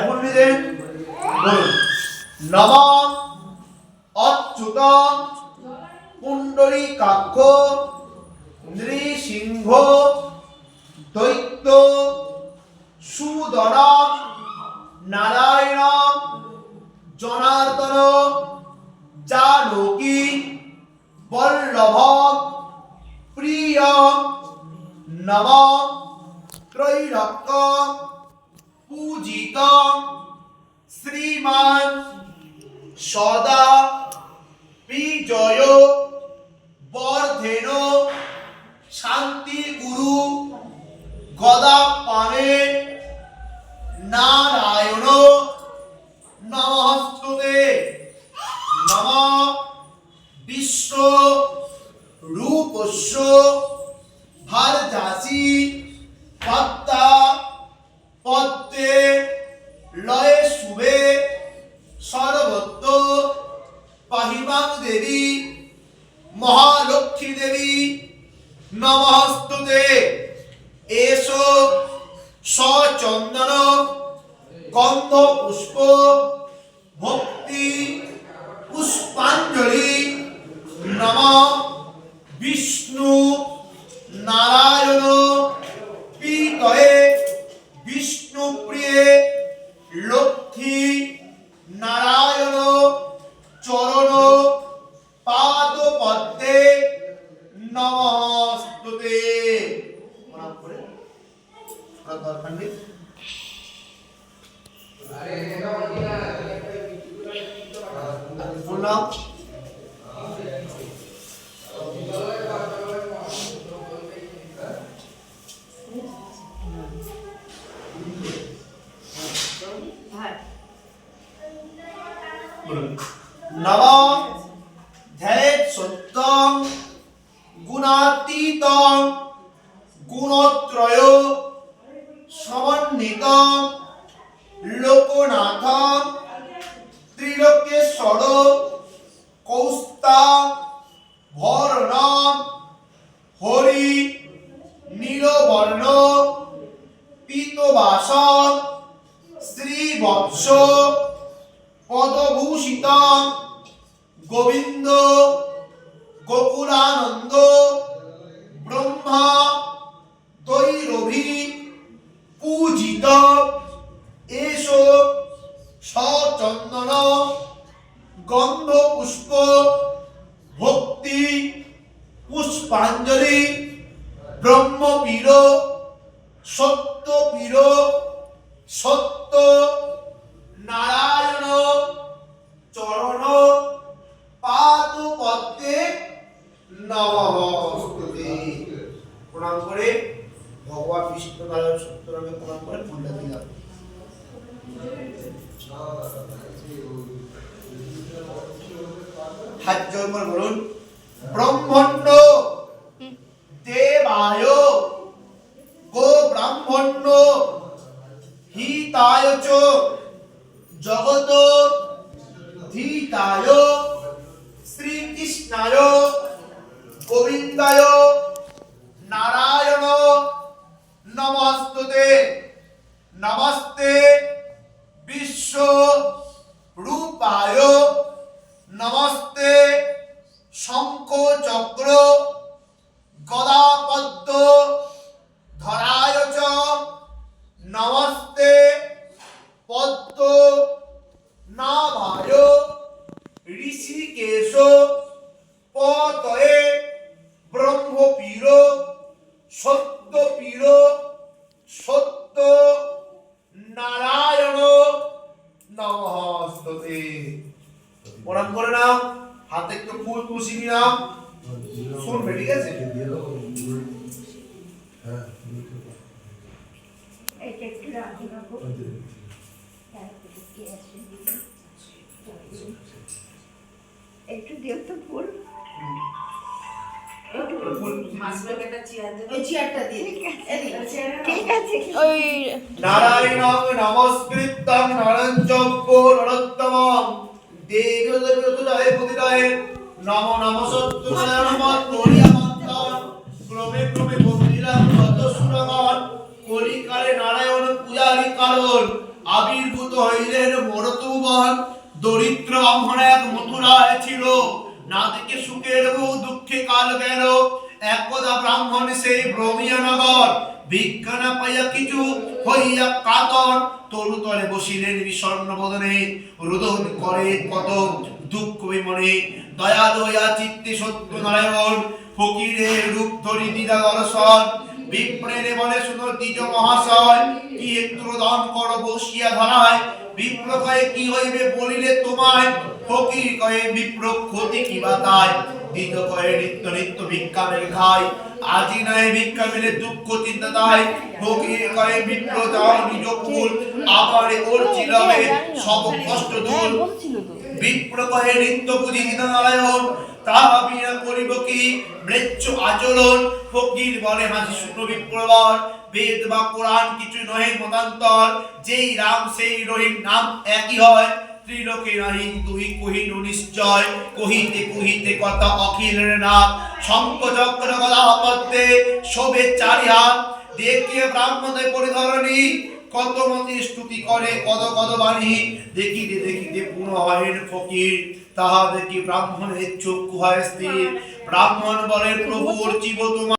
পণ্ডিতের বলুন অচ্যুত কুণ্ডলী কাক্ষ নৃসিংহ দৈত্য সুদন নারায়ণ জনার্দন জানকী বল্লভ প্রিয় নম ত্রৈরক্ষ পূজিত। শ্রীমান। সদা। বিজয়। বর্ধেন। শান্তি গুরু গদা পানে নারায়ণ নমস্তুতে নম বিশ্ব রূপস্য ভারজাসি পদ্মা পদ্মে লয়ে শুভে সর্বত্র পাহিমাং দেবী মহালক্ষ্মী দেবী নমস্তুতে এসো সচন্দন গন্ধ পুষ্প ভক্তি পুষ্পাঞ্জলি নম বিষ্ণু। প্রণাম বলুন নবম ধ্যাত সত্যম গুণাতীতম গুণত্রয় সমন্বিত লোকনাথ ত্রিলোকেশ্বর কৌস্তা ভরণ হরি নীলবর্ণ পীতবাস শ্রীবৎস পদভূষিত গোবিন্দ গোকুলানন্দ ব্রহ্মা দৈরভি পূজিত এসো সচন্দন গন্ধ, পুষ্প, ভক্তি, পুষ্পাঞ্জলি ব্রহ্মপীর সত্যপীর সত্য, নারায়ণ, চরণ, পাদ, পদ্মে নমস্তুতে প্রণাম করে ভগবান বিষ্ণু নারায়ণ সত্যরামে প্রণাম করে ফুলটা দিলাম হাত জোর করে বলুন ব্রহ্মণ্ড দেবায় গো ব্রাহ্মণ্য হিতায় চ জগত ধীতায় শ্রীকৃষ্ণায় গোবিন্দায় নারায়ণ নমস্তুতে নমস্তে। sou নিয়ে নাও শুনবে ঠিক আছে? এটা একটু রাখি? একটু দিও তো ফুল। নারায়ণ নরোত্তমং পতিতায় নম নম ক্রমে ক্রমে বন্দিলাম গত সুরগণ কলিকালে নারায়ণ কারণ, আবির্ভূত হইলেন মরতুবন দরিদ্র ব্রাহ্মণ এক মথুরায় ছিল। না দেখে সুখের বহু দুঃখে কাল গেল। একদা ব্রাহ্মণ সেই নগর। ভিক্ষা পাইয়া কিছু হইয়া কাতর। তরু তলে বসিলেন বিষণ্ণ বদনে। রোদন করে কত দুঃখ বিমনে দয়া দয়া চিত্তে সত্য নারায়ণ ফকিরের রূপ ধরি দিদা দর্শন। বিপ্রের বলে শুনো দ্বিজ মহাশয়, কি একটু দান করো বসিয়া ধরায়। বিপ্র কয়ে কি হইবে বলিলে তোমায়, ফকির কয়ে বিপ্র ক্ষতি কি বা তাই। দ্বিজ কয়ে নিত্য নিত্য ভিক্ষা মেঘে আজি নয় ভিক্ষা মেলে দুঃখ চিন্তা তাই। ফকির কয়ে বিপ্র যাও নিজ কুল আবার ওর চিলবে সব কষ্ট দূর। তো নিত্য পুঁজি নারায়ণ তাহা বিনা করিব কি? মৃত্যু আচরণ, ফকির বলে হাসি শুনো বিপ্রবর বেদ বা কোরআন কিছু নহে মতান্তর, যেই রাম সেই রহিম, নাম একই হয়। ত্রিলোকে নাহি তুই কহিনু নিশ্চয়। কহিতে কহিতে কথা অখিলের নাম শঙ্খ চক্র গদা পদ্মে শোভে চারি দেখিয়ে ব্রাহ্মণদের পরিধরণী? কত মতি স্তুতি করে, কত কত বাণী? দেখিতে দেখিতে পুনঃ হয় ফকির। তাহা দেখি ব্রাহ্মণের চক্ষু হয় স্থির। ব্রাহ্মণ বলে প্রভুর জীব তোমার